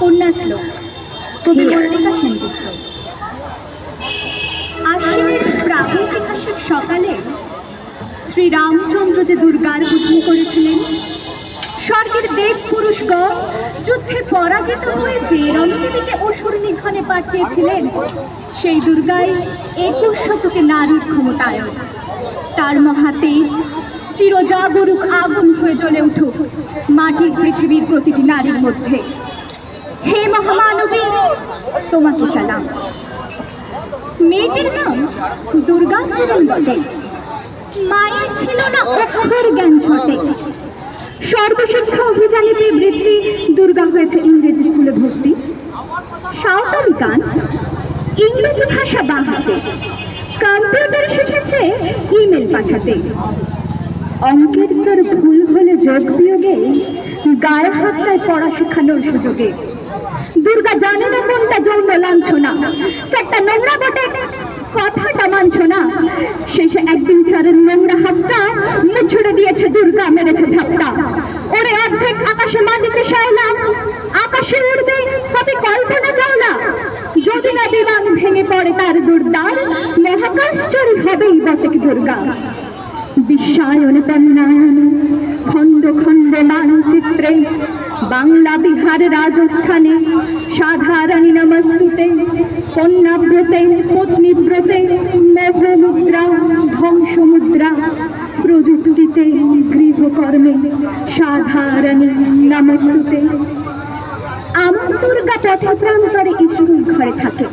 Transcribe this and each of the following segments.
কন্যা শ্লোক কবি মল্লিকা সেনগুপ্ত। আশ্বিনের প্রাগৈতিহাসিক সকালে শ্রীরামচন্দ্র যে দুর্গার পূজন করেছিলেন স্বর্গের দেব পুরুষগণ যুদ্ধে পরাজিত হয়ে যে রণদেবীকে অসুর নিধনে পাঠিয়েছিলেন সেই দুর্গাই একুশ শতকে নারীর ক্ষমতায়ন। তার মহাতেজ চিরজাগরুক আগুন হয়ে জ্বলে উঠুক মাটির পৃথিবীর প্রতিটি নারীর মধ্যে। মেয়েটির নাম দুর্গা বটে। মায়ের ছিল না অক্ষর জ্ঞান ছটে সর্বশিক্ষা অভিযানে বৃত্তি দুর্গা হয়েছে ইংরেজি স্কুলে ভর্তি। সাঁওতালি গান, ইংরেজি ভাষা বাহাতে কম্পিউটার শিখেছে ইমেল পাঠাতে। অঙ্কের তোর ভুল হলে যোগ বিয়োগে গায়ে হত্যায় পড়া শেখানোর সুযোগে। দুর্গা জানে না কোনটা যৌন লাঞ্ছনা। দিয়েছে দুর্গা মেরেছে ঝাপটা। ওরে অর্ধেক আকাশে মাটিতে শাওলা আকাশে উড়বে হবে কল্পনা চাওলা। যদি না বিমান ভেঙে পড়ে তার দুর্দার মহাকাশচরী হবেই বটে দুর্গা। বিশ্বায়নে পণ্যায়ন খণ্ড খণ্ড মানচিত্রে, বাংলা বিহার রাজস্থানে, সাধারণী নমস্তুতে কন্যাব্রতে পত্নীব্রতে মোহমুদ্রা, ধ্বংসমুদ্রা প্রযুক্তিতে গৃহকর্মে সাধারণী নমস্তুতে। আমার দুর্গা পথপ্রান্তরে স্কুল ঘরে থাকে।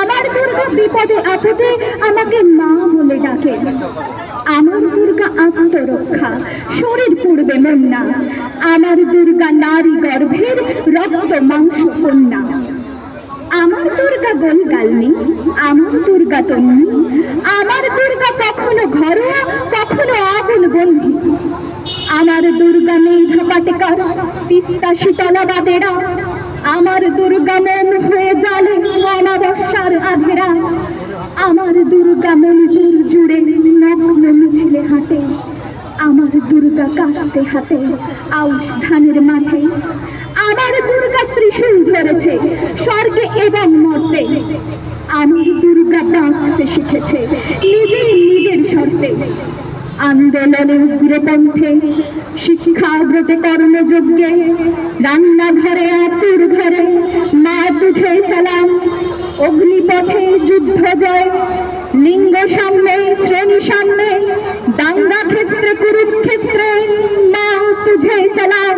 আমার দুর্গা বিপদে আপদে আমাকে মা বলে ডাকে। আমার দুর্গা আত্মরক্ষা, শরীর পূর্বে মন্না। আমার দুর্গা নারী গর্ভের রক্ত মাংস কন্যা। আমার দুর্গা গোলগালনি, আমার দুর্গা তন্নি, আমার দুর্গা কখনো ঘরোয়া কখনো আগুন বন্ধি আমার দুর্গা মেঘ পাটেকার তিস্তা শীতলাবাদেরা, আমার দুর্গা মন হয়ে জালে অমাবস্যার আধেরা। আমার দুর্গা মণিপুর জুড়ে নগ্ন মিছিলে হাঁটে, আমার দুর্গা কাঁদতে হাতে আউশ ধানের মাঠে। আমার দুর্গা ত্রিশূল ধরেছে স্বর্গে এবং মর্তে। আমার দুর্গা বাঁচতে শিখেছে নিজের নিজের শর্তে। আন্দোলনে উগ্রপন্থে শিক্ষাব্রতে কর্মযজ্ঞে, রান্নাঘরে, আতুর ঘরে মা তুঝে সালাম, অগ্নিপথে যুদ্ধ জয়, লিঙ্গ সামনে শ্রেণি সামনে দাঙ্গা ক্ষেত্রে, কুরুক্ষেত্রে মা তুঝে সালাম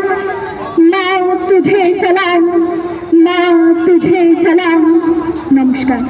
মা তুঝে সালাম মা তুঝে সালাম। নমস্কার।